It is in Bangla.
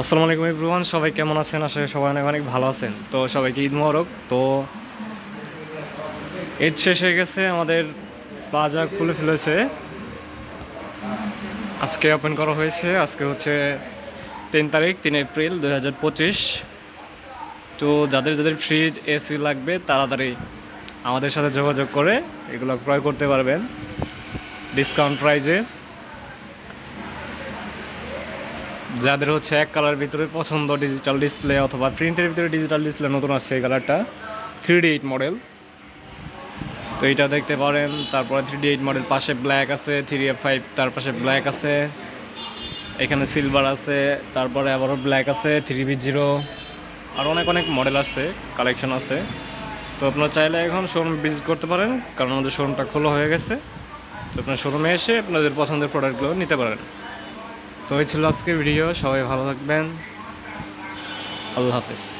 আসসালামু আলাইকুম ইব্রুয়ান সবাই কেমন আছেন? আসলে সবাই অনেক অনেক ভালো আছেন। তো সবাইকে ঈদ মোবারক। তো ঈদ শেষ হয়ে গেছে, আমাদের প্লাজা খুলে ফেলেছে। আজকে ওপেন করা হয়েছে, আজকে হচ্ছে তিন তারিখ, তিন এপ্রিল দুই হাজার পঁচিশ। তো যাদের যাদের ফ্রিজ এসি লাগবে, তাড়াতাড়ি আমাদের সাথে যোগাযোগ করে এগুলো ক্রয় করতে পারবেন। ডিসকাউন্ট প্রাইজে যাদের হচ্ছে এক কালার ভিতরে পছন্দ ডিজিটাল ডিসপ্লে অথবা প্রিন্টের ভিতরে ডিজিটাল ডিসপ্লে নতুন আসছে এই কালারটা থ্রি ডি এইট মডেল তো এইটা দেখতে পারেন, তারপরে থ্রি ডি এইট মডেল পাশে ব্ল্যাক আছে থ্রি এফ ফাইভ তার পাশে ব্ল্যাক আছে, এখানে সিলভার আছে, তারপরে আবারও ব্ল্যাক আছে থ্রি বি জিরো আর অনেক অনেক মডেল আছে কালেকশন আছে। তো আপনারা চাইলে এখন শোরুম ভিজিট করতে পারেন, কারণ আমাদের শোরুমটা খোলা হয়ে গেছে। তো আপনার শোরুমে এসে আপনাদের পছন্দের প্রোডাক্টগুলো নিতে পারেন। তো এই ছিল আজকের ভিডিও সবাই ভালো থাকবেন। আল্লাহ হাফিজ।